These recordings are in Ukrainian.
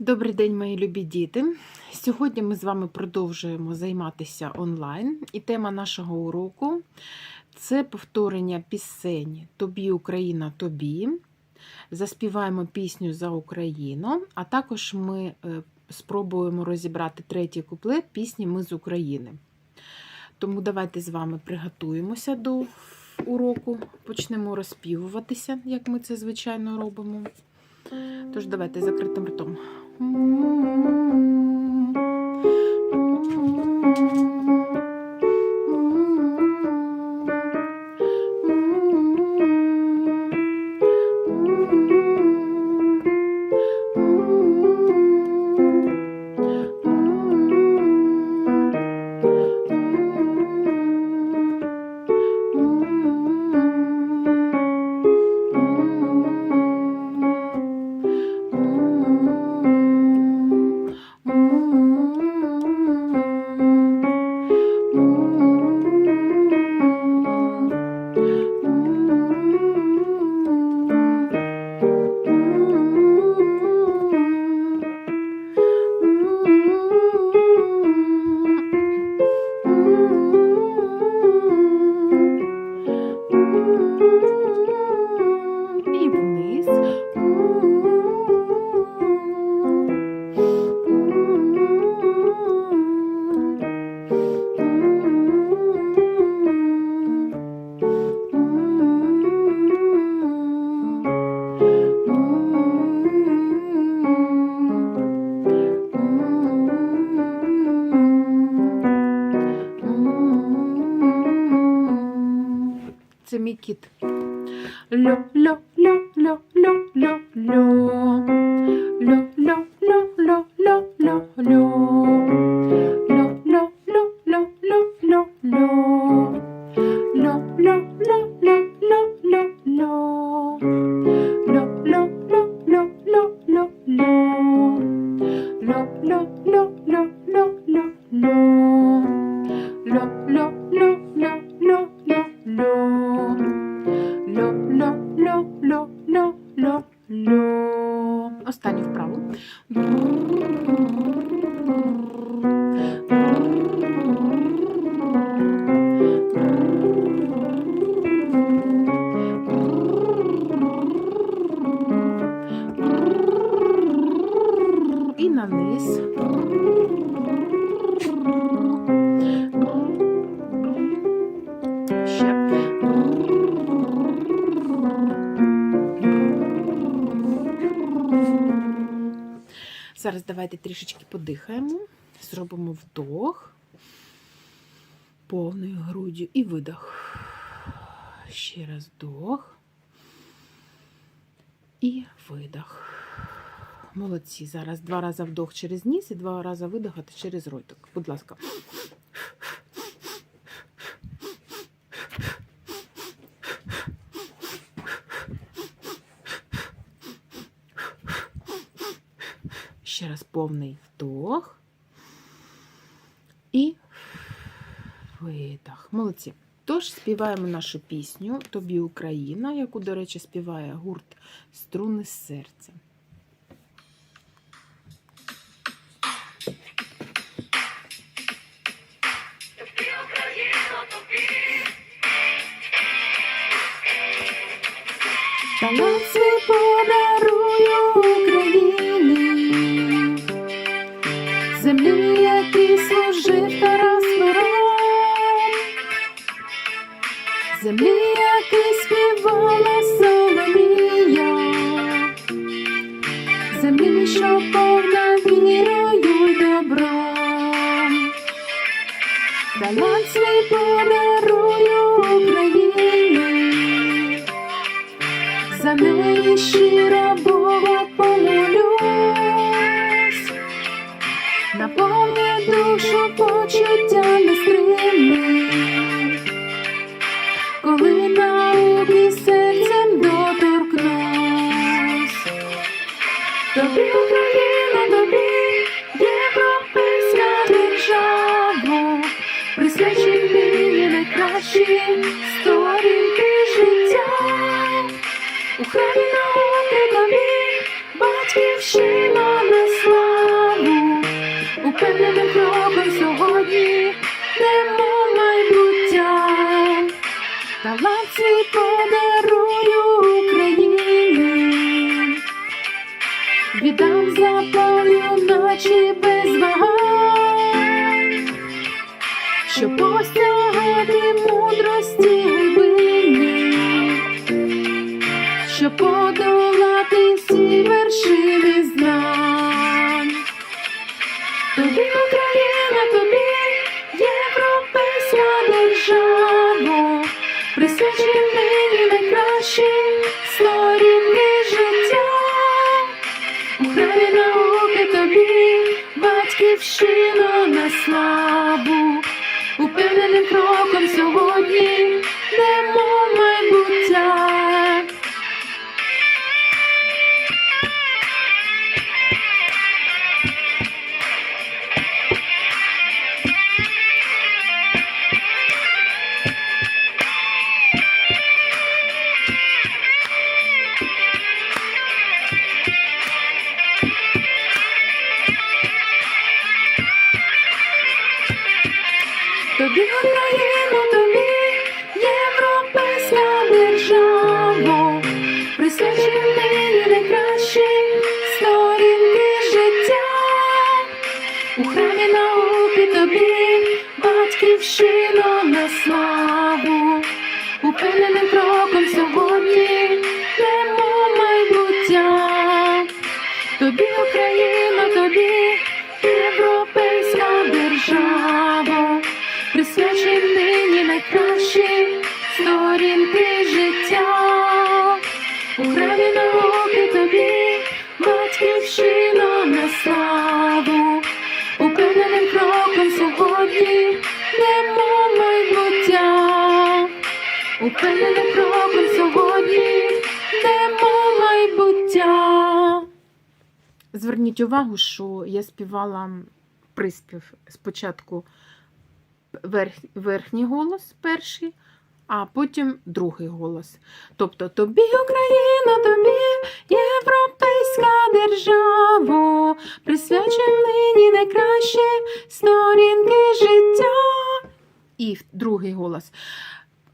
Добрий день, мої любі діти. Сьогодні ми з вами продовжуємо займатися онлайн, і тема нашого уроку це повторення пісень Тобі Україна, тобі. Заспіваємо пісню за Україну, а також ми е, спробуємо розібрати третій куплет пісні Ми з України. Тому давайте з вами приготуємося до уроку, почнемо розпівуватися, як ми це звичайно робимо. Тож давайте закритим ртом. Thank you. Давайте трішечки подихаємо, зробимо вдох повною груддю і видох. Ще раз вдох і видох. Молодці. Зараз два рази вдох через ніс і два рази видихати через ротик. Будь ласка. Ще раз повний вдох і видох. Молодці. Тож співаємо нашу пісню Тобі Україна, яку, до речі, співає гурт Струни з серця. Таланці подарую служив Тарас Перон, землі, який співала Соломія, землі, що повна вірою й добром. Талант свій подарую батьківщину на слабу, упевненим кроком Україна, тобі європейська держава, присвячені нині найкращі сторінки життя. У храмі науки тобі батьківщину на славу, упевненим кроком сьогодні йдемо майбуття. Тобі Україна, тобі європейська держава, присвячені нині найкращі сторінки життя. У храмі науки тобі батьківщина на славу, упевненим кроком сьогодні йдемо в майбуття. Упевненим кроком сьогодні йдемо майбуття. Зверніть увагу, що я співала приспів спочатку верхній голос перший, а потім другий голос. Тобто тобі Україна, тобі європейська держава, присвячені нині найкраще сторінки життя. І другий голос.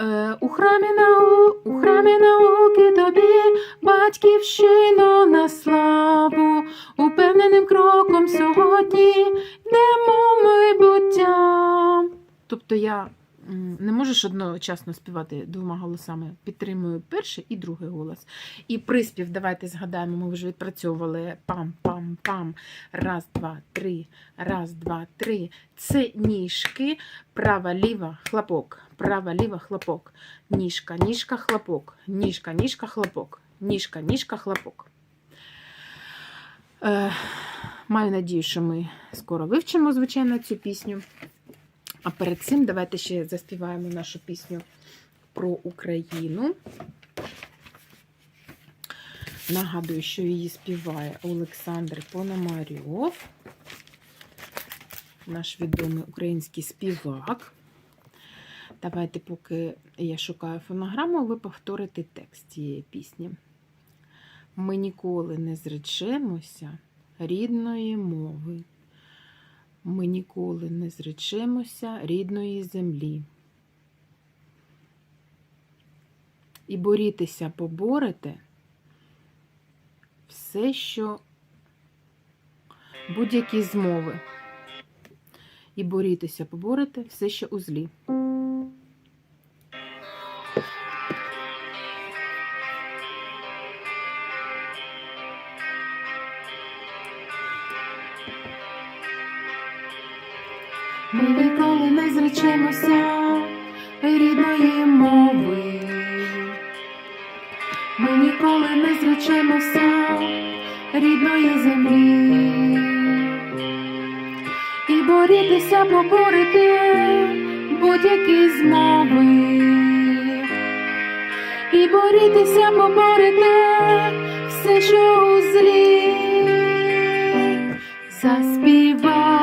Е, У храмі, нау... у храмі науки тобі батьківщину на славу, упевненим кроком сьогодні йдемо. Тобто я не можеш одночасно співати двома голосами. Підтримую перший і другий голос. І приспів, давайте згадаємо, ми вже відпрацьовували пам-пам-пам. Раз, два, три, раз, два, три. Це ніжки, права, ліва, хлопок, права, ліва, хлопок. Ніжка, ніжка, хлопок, ніжка, ніжка, хлопок, ніжка, ніжка, хлопок. Е, маю надію, що ми скоро вивчимо, звичайно, цю пісню. А перед цим давайте ще заспіваємо нашу пісню про Україну. Нагадую, що її співає Олександр Пономарьов, наш відомий український співак. Давайте, поки я шукаю фонограму, ви повторите текст цієї пісні. Ми ніколи не зречемося рідної мови. Ми ніколи не зречемося рідної землі. І борітися поборете все, що будь-які змови. І борітися поборете все, що у злі. Зречемося рідної мови. Ми ніколи не зречемося рідної землі. І борітися поборити будь-які змови. І борітися поборити все, що у злі. Заспіваймо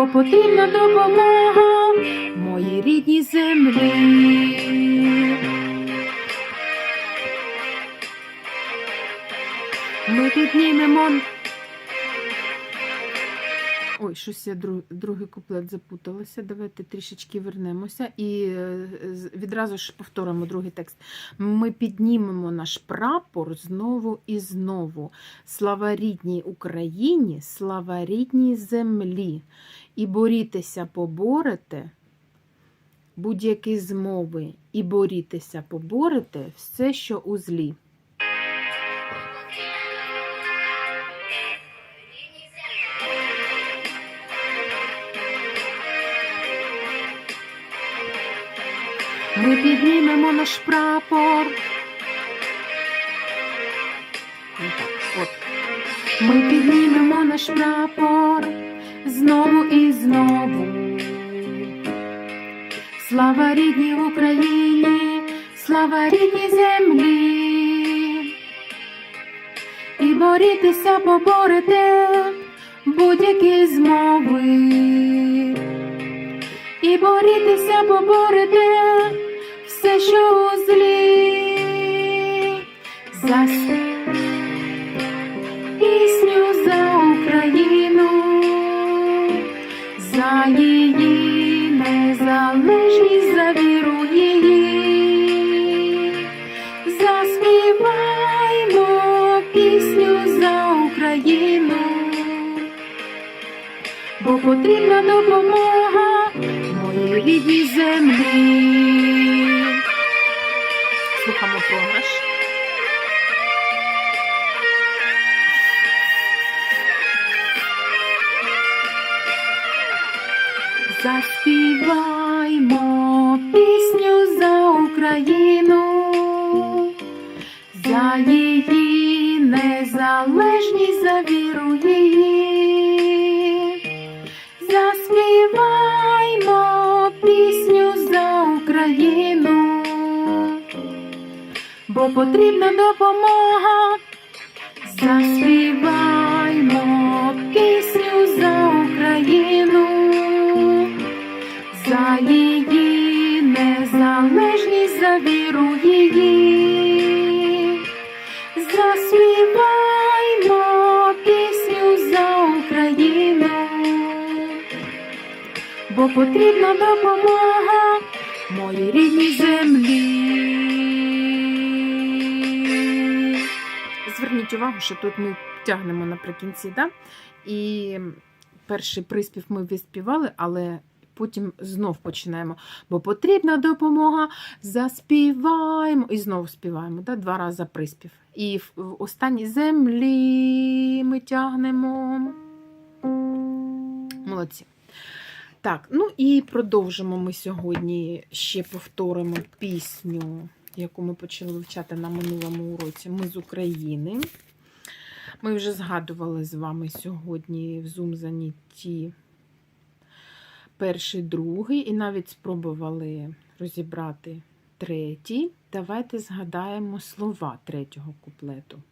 бо потрібна допомога моїй рідній землі. Ми піднімемо Ой, щось я друг, другий куплет запуталася. Давайте трішечки вернемося і е, відразу ж повторимо другий текст. Ми піднімемо наш прапор знову і знову. Слава рідній Україні, слава рідній землі. І борітеся поборете будь-які змови, і борітеся поборете все, що у злі. Ми піднімемо наш прапор. Ми піднімемо наш прапор знову і знову. Слава рідній Україні, слава рідній землі. І борітеся поборете будь-які змови. І борітеся поборете все, що у злі. За с- пісню за Україну, за її незалежність, за віру її. Заспіваймо пісню за Україну, бо потрібна допомога моїй рідній землі. 我们 бо потрібна допомога. Заспіваймо пісню за Україну, за її незалежність, за віру її. Заспіваймо пісню за Україну, бо потрібна допомога моїй рідній землі. Зверніть увагу, що тут ми тягнемо наприкінці, да? і перший приспів ми відспівали, але потім знов починаємо. Бо потрібна допомога, заспіваємо і знову співаємо. Да? Два рази приспів. І в останній землі ми тягнемо. Молодці. Так, ну і продовжимо ми сьогодні ще повторимо пісню, яку ми почали вивчати на минулому уроці. Ми з України. Ми вже згадували з вами сьогодні в Zoom занятті перший, другий, і навіть спробували розібрати третій. Давайте згадаємо слова третього куплету.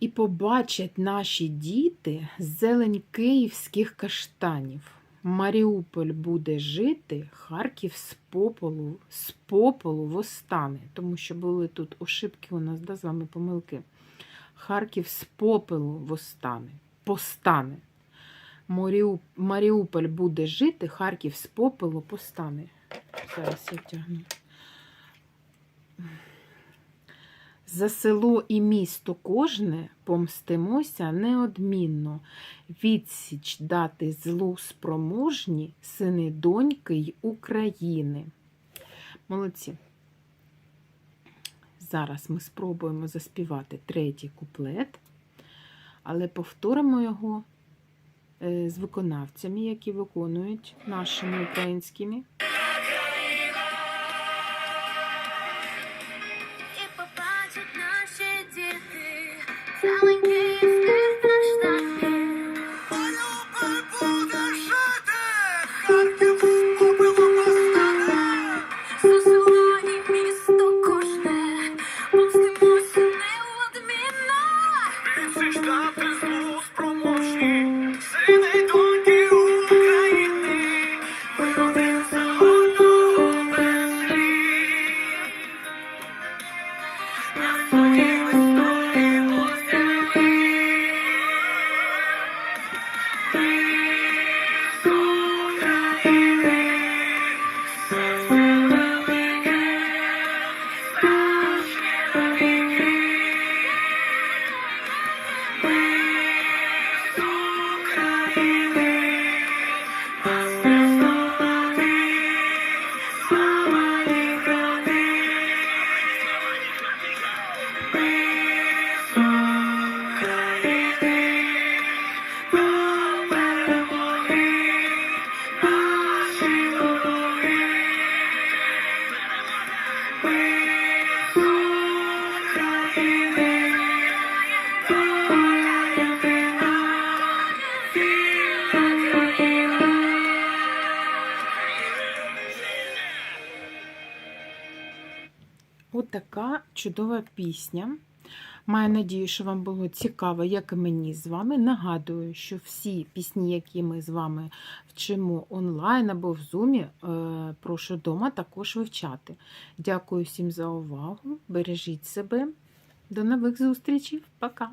І побачать наші діти зелень київських каштанів. Маріуполь буде жити, Харків з попелу, з попелу восстане. Тому що були тут ошибки у нас, да, з вами помилки. Харків з попелу восстане, постане. Маріуполь буде жити, Харків з попелу постане. Зараз я тягну. За село і місто кожне помстимося неодмінно. Відсіч дати злу спроможні сини доньки й України. Молодці. Зараз ми спробуємо заспівати третій куплет, але повторимо його е, з виконавцями, які виконують нашими українськими. Чудова пісня. Маю надію, що вам було цікаво, як і мені з вами. Нагадую, що всі пісні, які ми з вами вчимо онлайн або в зумі, е, прошу дома також вивчати. Дякую всім за увагу. Бережіть себе. До нових зустрічей. Пока!